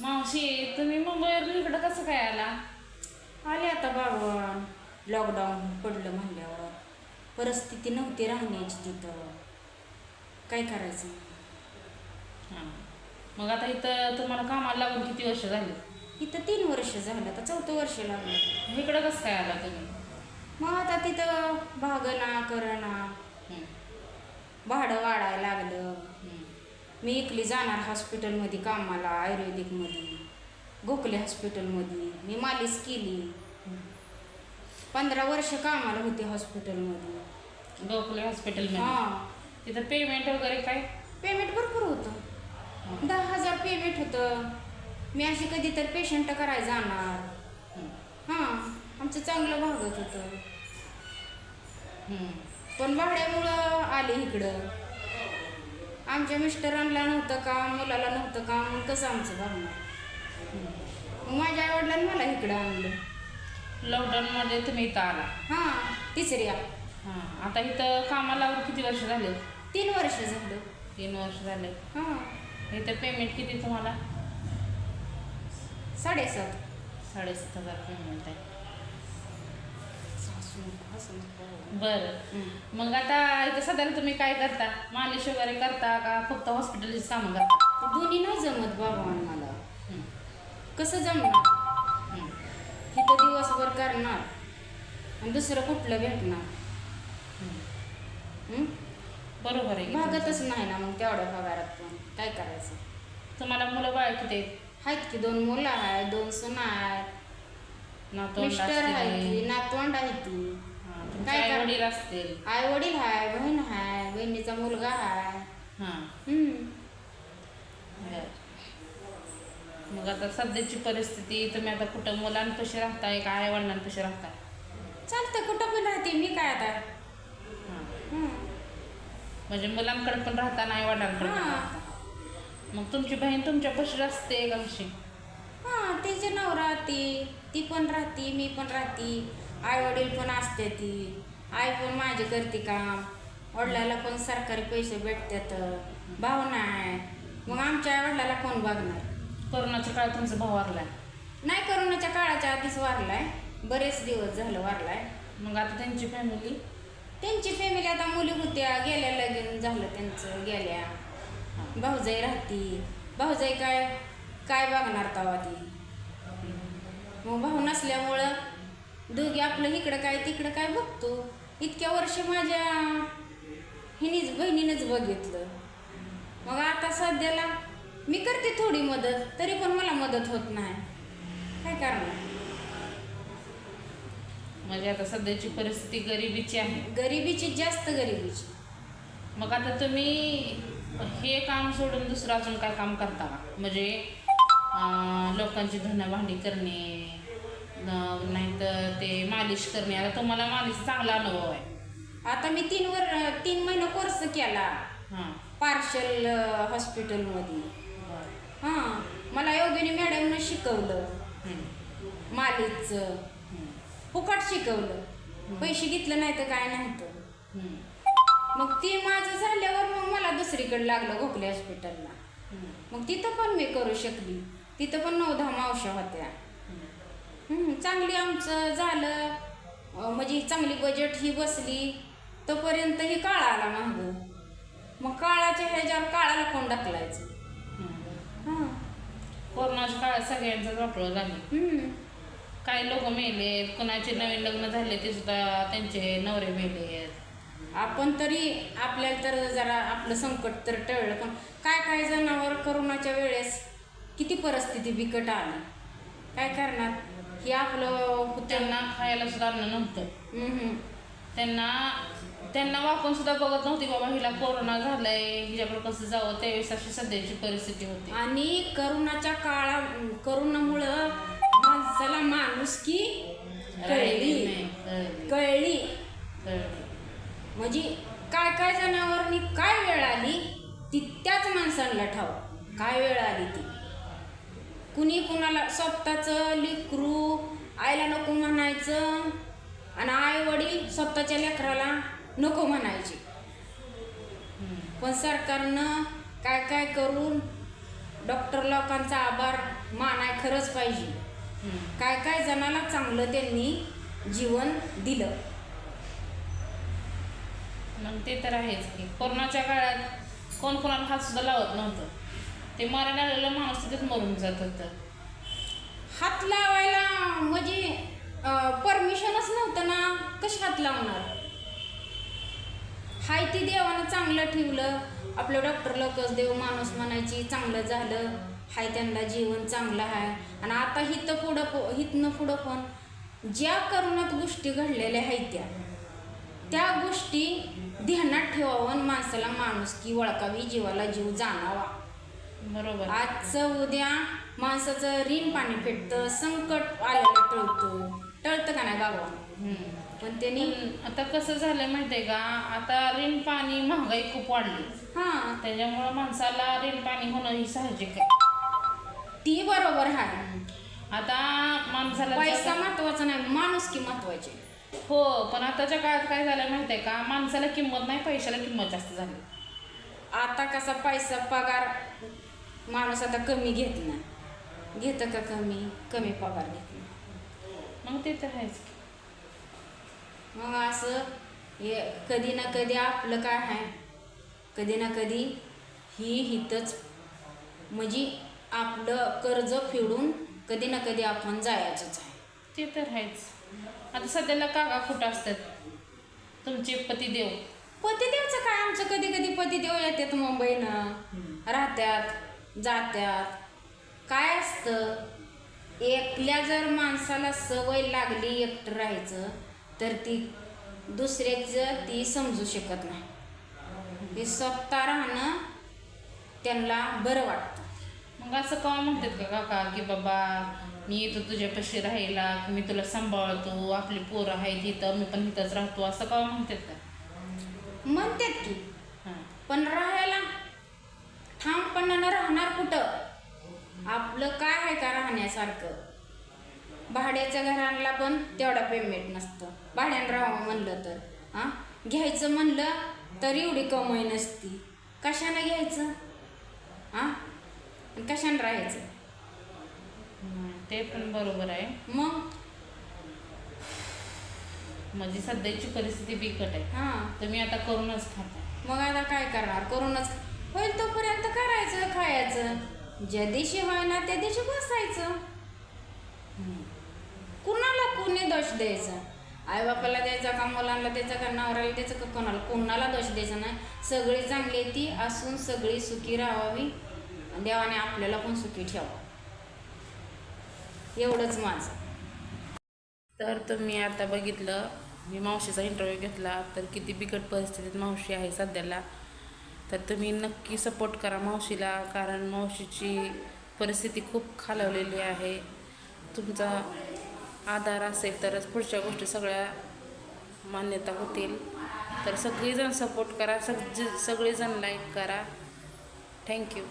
मावशी तुम्ही मुंबईवरून इकडं कसं काय आला? आले आता बाबा लॉकडाऊन पडलं म्हणल्यावर. परिस्थिती नव्हती राहण्याची तिथं. काय करायचं? हां. मग आता इथं तुम्हाला कामाला लागून किती वर्ष झाली? इथं तीन वर्ष झालं आता चौथं वर्ष लागलं. इकडं कसं काय आला तुम्ही? मग आता तिथं भागना करणा. भाडं वाढायला लागलं. मी इकली जाणार हॉस्पिटलमध्ये कामाला आयुर्वेदिकमध्ये. गोखले हॉस्पिटलमध्ये मी मालिश केली. पंधरा वर्ष कामाला होते हॉस्पिटलमध्ये गोखले हॉस्पिटलमध्ये हां. तिथं पेमेंट वगैरे काय? पेमेंट भरपूर होतं. दहा हजार पेमेंट होतं. मी अशी कधी तर पेशंट करायला जाणार. हं, हां. आमचं चांगलं भागत होतं. पण भाड्यामुळं आले इकडं. आमच्या मिस्टरांना नव्हतं काम मुलाला नव्हतं काम मग कसं आमचं भागणार मग माझ्या आईवडिलांनी मला इकडं आणलं. लॉकडाऊनमध्ये तुम्ही इथं आला. हां तिसऱ्या हां आता इथं कामाला किती वर्ष झाले? तीन वर्ष झालं. तीन वर्ष झाले. हां. इथं पेमेंट किती तुम्हाला? साडेसात. साडेसात हजार पेमेंट आहे. बरं. मग आता इथं सध्याला तुम्ही काय करता? मालिश वगैरे करता का फक्त हॉस्पिटलची कामं करता? दोन्ही नाही जमत बाबा मला. कसं जमणार? हं. तिथं दिवसभर करणार आणि दुसरं कुठलं भेटणार? हं. बरोबर आहे की भागतच नाही ना मग तेवढ्या पगारात पण. काय करायचं? तुम्हाला मुलं बाळ किती आहेत? आहेत की दोन मुलं आहेत दोन सुना आहेत. मिस्टर आहे. ती नातवंड आहे ती. काय वडील असतील. आई वडील आहे बहीण आहे बहिणीचा मुलगा हां. बरं. मग आता सध्याची परिस्थिती तुम्ही आता कुठं मुलांपाशी राहताय का आई वडिलांपाशी राहताय? चालतं कुठं पण राहते मी काय आता. म्हणजे मुलांकडे पण राहता नाही वडिलांकडे मग तुमची बहीण तुमच्या पशी असते का कशी हां तिचे नवरा ती. ती पण राहती मी पण राहती. आई वडील पण असते ती. आई पण माझी करते काम. वडिलाला पण सरकारी पैसे भेटतात. भाव नाही. मग आमच्या आई वडिलाला कोण बघणार? कोरोनाच्या काळात तुमचा भाव वारलाय? नाही करोनाच्या काळाच्या आधीच वारलाय. बरेच दिवस झालं वारलाय. मग आता त्यांची फॅमिली त्यांची फॅमिली आता मुली होत्या. गेल्या लगीन झालं त्यांचं गेल्या. भाऊजाई राहती. भाऊजाई काय काय बघणार तवा ती? मग भाऊ नसल्यामुळं दोघी आपलं इकडं काय तिकडं काय बघतो. इतक्या वर्ष माझ्या हिनीच बहिणीनंच बघितलं. मग आता सध्याला मी करते थोडी मदत तरी पण मला मदत होत नाही. काय करणार म्हणजे आता सध्याची परिस्थिती गरिबीची आहे. गरिबीची जास्त गरिबीची. मग आता तुम्ही हे काम सोडून दुसरं अजून काय काम करता? का म्हणजे लोकांची धनं भांडी करणे नाहीतर ते मालिश करणे. आता तुम्हाला मालिश चांगला अनुभव आहे. आता मी तीन वर तीन महिने कोर्स केला. हां. पार्शल हॉस्पिटलमध्ये हां. मला योगिनी मॅडमनं शिकवलं. मालिशचं. फुकट शिकवलं. पैसे घेतलं नाही तर काय नव्हतं मग ते माझं झाल्यावर मग मला दुसरीकडे लागलं गोखले हॉस्पिटलला मग तिथं पण मी करू शकली. तिथं पण नऊ दहा मावशा होत्या. हं. चांगली आमचं झालं. अं, म्हणजे चांगली बजेट ही बसली. तोपर्यंत ही काळा आला मागं मग काळाच्या ह्याच्यावर काळाला कोण ढकलायचं? हां कोरोनाच्या काळात सगळ्यांचं वाटोळ झाले. काही लोक मेलेत कोणाचे नवीन लग्न झाले ते सुद्धा त्यांचे नवरे मेलेत. आपण तरी आपल्याला तर जरा आपलं संकट तर टळलं पण काय काय जनावर करोनाच्या वेळेस किती परिस्थिती बिकट आली. काय करणार? हे आपलं त्यांना खायला सुद्धा अन्न नव्हतं. त्यांना त्यांना वाकून सुद्धा बघत नव्हती बाबा हिला कोरोना झालाय हिच्याकडे कसं जावं? त्यावेळेस अशी सध्याची परिस्थिती होती. आणि करोनाच्या काळा करोनामुळं माणसाला नाही, कळली, कळली. कळली. म्हणजे काय काय जनावरनी काय वेळ आली? ती त्याच माणसांना ठाव काय वेळ आली ती? कुणी कुणाला स्वतःचं लिकरू आईला नको म्हणायचं आणि आई वडील स्वतःच्या लेकराला नको म्हणायचे. पण सरकारनं काय काय करून डॉक्टर लोकांचा आभार मानाय खरंच पाहिजे. काय काय जणाला चांगलं त्यांनी जीवन दिलं. मग ते तर आहेच की. कोरोनाच्या काळात कोण कोणाला हात सुद्धा लावत नव्हतं. ते मारायला आलेलं माणूस तिथेच मरून जात होतं हात लावायला म्हणजे परमिशनच नव्हतं ना? कशी हात लावणार? हाय ती देवानं चांगलं ठेवलं. आपलं डॉक्टर लोकच देव माणूस म्हणायची चांगलं झालं. हाय त्यांना जीवन चांगलं आहे आणि आता हिथं पुढं पो हिथनं पुढं पण ज्या करोनात गोष्टी घडलेल्या आहेत त्या त्या गोष्टी ध्यानात ठेवावं आणि माणसाला माणूस की ओळखावी जीवाला जीव जाणावा. बरोबर. आजचं उद्या माणसाचं ऋण पाणी फेटतं संकट आलेलं टळतं. टळतं का नाही हम्म. पण त्यांनी आता कसं झालं माहितीये का? आता ऋण पाणी महागाई खूप वाढली. हा. त्याच्यामुळं माणसाला ऋण पाणी होणं ही साहजिक आहे. ती बरोबर आहे. आता माणसाला पैसा महत्त्वाचा नाही माणूस की महत्त्वाचे. हो पण आताच्या काळात काय झालं माहितीये का? माणसाला किंमत नाही पैशाला किंमत जास्त झाली. आता कसा पैसा पगार माणूस आता कमी घेत नाही. घेतं का कमी? कमी पगार घेत नाही. मग ते तर आहेच की. मग असं हे कधी ना कधी आपलं काय आहे? कधी ना कधी ही हितच. म्हणजे आपलं कर्ज फेडून कधी ना कधी आपण जायचंच आहे. ते तर आहेच. आता सध्याला काका कुठं असतात? तुमचे पतिदेव पतिदेवचं काय? आमचं कधी कधी पतिदेव येतात मुंबईनं. राहत्यात जात्यात. काय असतं? एकल्या जर माणसाला सवय लागली एकटं राहायचं तर ती दुसऱ्याचं ती समजू शकत नाही. ते स्वतः राहणं त्यांना बरं वाटतं. मग असं का म्हणतात का काका की बाबा मी येतो तुझ्यापाशी राहायला की मी तुला सांभाळतो आपली पोरं आहेत इथं मी पण इथंच राहतो असं का म्हणतात का? म्हणतात की हां पण राहायला ठामपणानं राहणार कुठं आपलं काय आहे राहण्यासारखं भाड्याच्या घराला पण तेवढा पेमेंट नसतं. भाड्यानं राहावं म्हणलं तर. हां? घ्यायचं म्हणलं तर एवढी कमाई नसती. कशानं घ्यायचं? हां? कशानं राहायचं? ते पण बरोबर आहे. मग? म्हणजे सध्याची परिस्थिती बिकट आहे. हां. तुम्ही आता करूनच खाता. मग आता काय करणार? करूनच होईल तोपर्यंत करायचं खायचं. ज्या दिवशी होईना त्या दिवशी बसायचं. कुणाला कोणी दोष द्यायचा? आई बापाला द्यायचा का मुलांना द्यायचा का नवऱ्याला द्यायचा का कोणाला? कोणाला दोष द्यायचा नाही. सगळी चांगली ती असून सगळी सुखी राहावी. देवाने आपल्याला पण सुखी ठेवावं. एवढंच माझं. तर तुम्ही आता बघितलं मी मावशीचा इंटरव्ह्यू घेतला तर किती बिकट परिस्थितीत मावशी आहे सध्याला. तर तुम्ही नक्की सपोर्ट करा मावशीला कारण मावशीची परिस्थिती खूप खालवलेली आहे. तुमचा आधार असेल तरच पुढच्या गोष्टी सगळ्या मान्यता होतील. तर सगळेजण सपोर्ट करा सग सगळेजण लाईक करा. थँक्यू